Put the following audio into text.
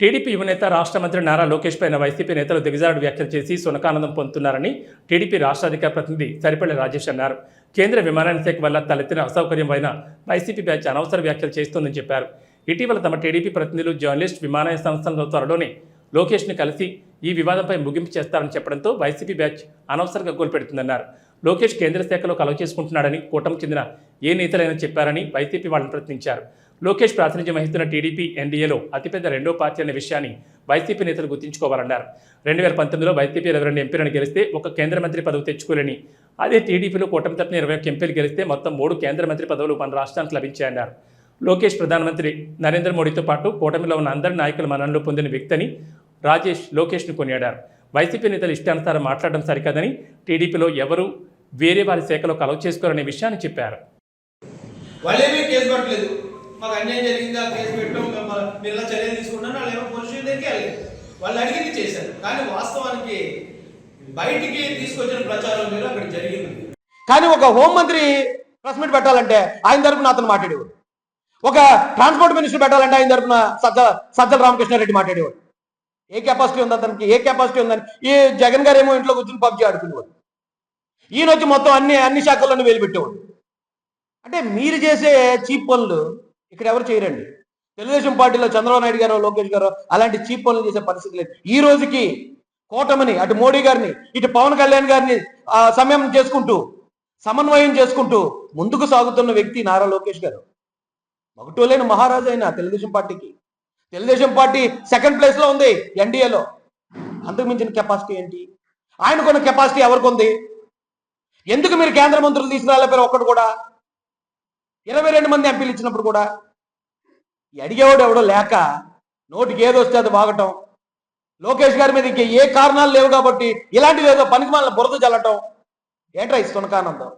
TDP యువనేత రాష్ట్ర మంత్రి నారా లోకేష్ పైన వైసీపీ నేతలు దిగజారుడు వ్యాఖ్యలు చేసి సునకానందం పొందుతున్నారని టీడీపీ రాష్ట్ర అధికార ప్రతినిధి సరిపల్లి రాజేష్ అన్నారు. కేంద్ర విమానయాన శాఖ వల్ల తలెత్తిన అసౌకర్యం పైన వైసీపీ బ్యాచ్ అనవసర వ్యాఖ్యలు చేస్తోందని చెప్పారు. ఇటీవల తమ టీడీపీ ప్రతినిధులు జర్నలిస్ట్ విమానయాన సంస్థలతో త్వరలోనే లోకేష్ని కలిసి ఈ వివాదంపై ముగింపు చేస్తారని చెప్పడంతో వైసీపీ బ్యాచ్ అనవసరంగా గోల్పెడుతుందన్నారు లోకేష్ కేంద్ర శాఖలో కలవ చేసుకుంటున్నాడని కూటమి చెందిన ఏ నేతలైనా చెప్పారని వైసీపీ వాళ్ళని ప్రశ్నించారు. లోకేష్ ప్రాతినిధ్యం వహిస్తున్న టీడీపీ ఎన్డీఏలో అతిపెద్ద రెండో పార్టీ అనే విషయాన్ని వైసీపీ నేతలు గుర్తుంచుకోవాలన్నారు. రెండు వేల పంతొమ్మిదిలో వైసీపీ ఇరవై రెండు ఎంపీలను గెలిస్తే ఒక కేంద్ర మంత్రి పదవి తెచ్చుకోలేని అదే టీడీపీలో కూటమి తరపున ఇరవై ఒక్క ఎంపీలు గెలిస్తే మొత్తం మూడు కేంద్ర మంత్రి పదవులు మన రాష్ట్రానికి లభించాయన్నారు. లోకేష్ ప్రధానమంత్రి నరేంద్ర మోడీతో పాటు కూటమిలో ఉన్న అందరి నాయకుల మనంలో పొందిన వ్యక్తిని రాజేష్ లోకేష్ను కొనియాడారు. వైసీపీ నేతలు ఇష్టానుసారం మాట్లాడడం సరికాదని టీడీపీలో ఎవరు వేరే వారి శాఖలో కలవ చేసుకోరనే విషయాన్ని చెప్పారు. వాళ్ళేమీ కేసు పట్టలేదు. మాకు అన్యాయం జరిగింది ఆ కేసు పెట్టాం మేము మీరు ఇలా చర్యలు తీసుకున్నాను వాళ్ళు ఏమో పోలీసు స్టేషన్ దగ్గరికి వెళ్ళలేదు. వాళ్ళు అడిగింది చేశారు. కానీ వాస్తవానికి బయటికి తీసుకొచ్చిన ప్రచారం మీరు అక్కడ జరిగింది. కానీ ఒక హోంమంత్రి ప్రెస్ మీట్ పెట్టాలంటే ఆయన తరపున అతను మాట్లాడేవాడు. ఒక ట్రాన్స్పోర్ట్ మినిస్టర్ పెట్టాలంటే ఆయన తరపున సజ్జల సజ్జల రామకృష్ణారెడ్డి మాట్లాడేవాడు. ఏ కెపాసిటీ ఉంది అతనికి? ఏ కెపాసిటీ ఉందని? ఈ జగన్ గారు ఏమో ఇంట్లో కూర్చుని పబ్జీ ఆడుకునేవాడు. ఈయన వచ్చి మొత్తం అన్ని అన్ని శాఖల్లోనూ వేలు పెట్టేవాడు. అంటే మీరు చేసే చీప్ పనులు ఇక్కడ ఎవరు చేయరండి? తెలుగుదేశం పార్టీలో చంద్రబాబు నాయుడు గారు లోకేష్ గారు అలాంటి చీప్ పనులు చేసే పరిస్థితి లేదు. ఈ రోజుకి కూటమిని అటు మోడీ గారిని ఇటు పవన్ కళ్యాణ్ గారిని సమయం చేసుకుంటూ సమన్వయం చేసుకుంటూ ముందుకు సాగుతున్న వ్యక్తి నారా లోకేష్ గారు. మగటోలేని మహారాజు అయిన తెలుగుదేశం పార్టీకి. తెలుగుదేశం పార్టీ సెకండ్ ప్లేస్లో ఉంది ఎన్డీఏలో. అంతకు మించిన కెపాసిటీ ఏంటి? ఆయనకున్న కెపాసిటీ ఎవరికి ఉంది ఎందుకు మీరు కేంద్ర మంత్రులు తీసుకురాలేపారు ఒక్కడు కూడా? ఇరవై రెండు మంది ఎంపీలు ఇచ్చినప్పుడు కూడా అడిగేవాడు ఎవడో లేక నోటికి ఏదో వస్తే అది బాగటం లోకేష్ గారి మీద ఇంకా ఏ కారణాలు లేవు కాబట్టి ఇలాంటివి ఏదో పనికి బురద చల్లటం ఏంట్రా ఇస్తున్న సునకానందం?